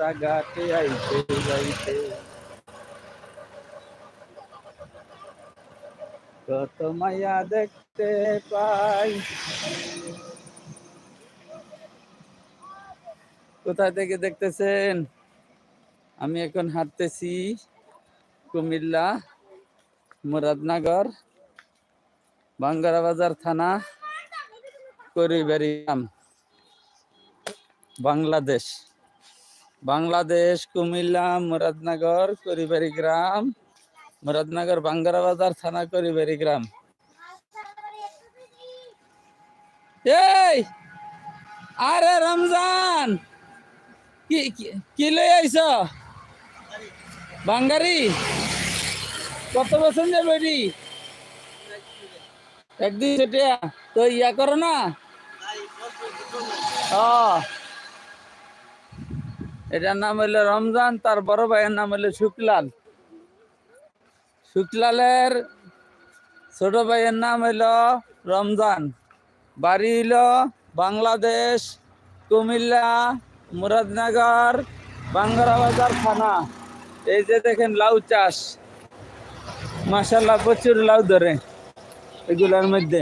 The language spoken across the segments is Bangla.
রাস্তাঘাটে কত মায়া দেখতে পাই। কোথায় থেকে দেখতেছেন? আমি এখন হাঁটতেছি কুমিল্লা, মুরাদনগর বাঙ্গারা বাজার থানা করিবাড়ি বাংলাদেশ। বাংলাদেশ, কুমিল্লা, মুরাদনগর করিবাড়ি গ্রাম। মুরাদনগর বাঙ্গারা থানা করিবাড়ি গ্রাম। এই! আরে রমজান! কি, কি- লই আইছ? বাঙ্গারি? কত বছর যাবে এটি? একদিন সেটা তো ইয়া করো না? এটার নাম হইল রমজান, তার বড় ভাইয়ের নাম হইল শুক্লাল। শুক্লালের ছোট ভাইয়ের নাম হইল রমজান। বাড়ি হইল বাংলাদেশ, কুমিল্লা, মুরাদনগর, বাঙ্গারা বাজার থানা। এই যে দেখেন লাউ চাষ। মাসাল্লাহ প্রচুর লাউ ধরে এগুলোর মধ্যে।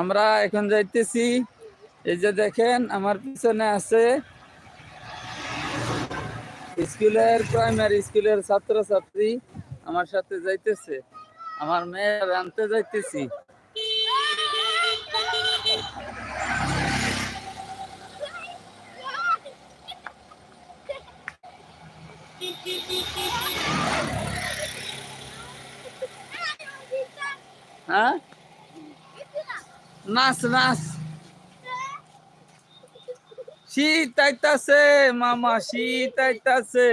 আমরা এখন যাইতেছি। এই যে দেখেন, আমার পিছনে আছে স্কুলের প্রাইমারি স্কুলের ছাত্রছাত্রী আমার সাথে যাইতেছে। আমার মেয়ে আনতে যাইতেছি। হ্যাঁ? নাচ নাচ। শীত আইতাছে, মামা, শীত আইতাছে।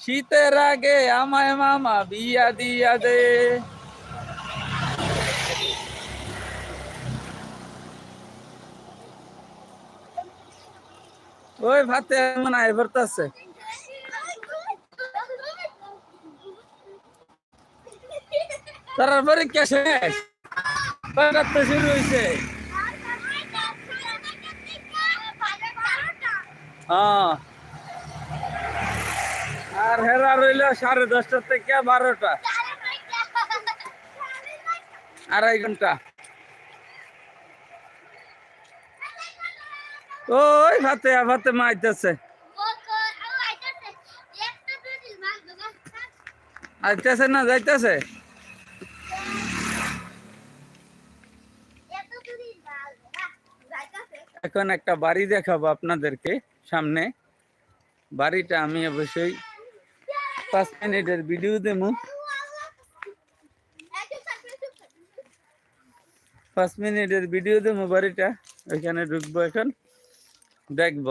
শীতের আগে আমায় মামা বিয়া দিয়া দে। ওই ভাতে মনে হয় ভরতাছে তার পরীক্ষা শেষ? কয়টার তো শুরু হয়েছে হ্যাঁ। আর হেরা রইল সাড়ে দশটা থেকে বারোটা। আড়াই ঘণ্টা। ওই ভাতে ভাতে মাইতেছে আইতেছে না, যাইতেছে? এখন একটা বাড়ি দেখাবো আপনাদেরকে সামনে। বাড়িটা আমি অবশ্যই পাঁচ মিনিটের ভিডিও দেবো। পাঁচ মিনিটের ভিডিও দেবো বাড়িটা। ওইখানে ঢুকবো এখন। দেখব।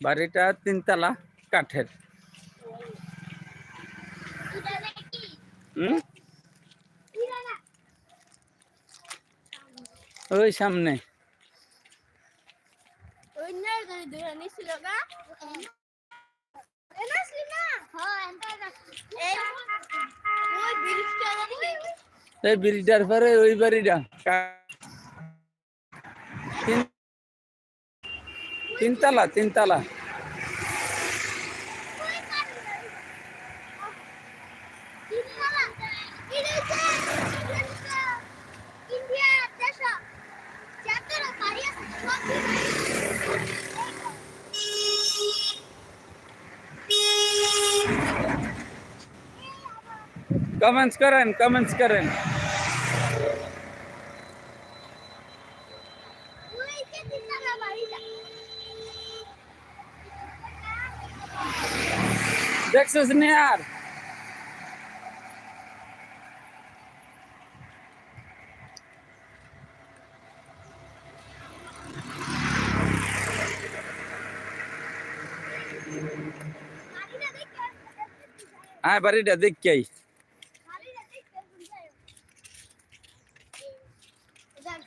বাড়িটা তিনতলা কাঠের। হুম? ওই সামনে। এই ব্রিজটার পরে ওই বাড়িটা। কা- তিন- তিনতলা। তিনতলা। কমেন্টস করেন কমেন্টস করেন দেখছিস নি আর হ্যাঁ বাড়িটা দেখি Jangan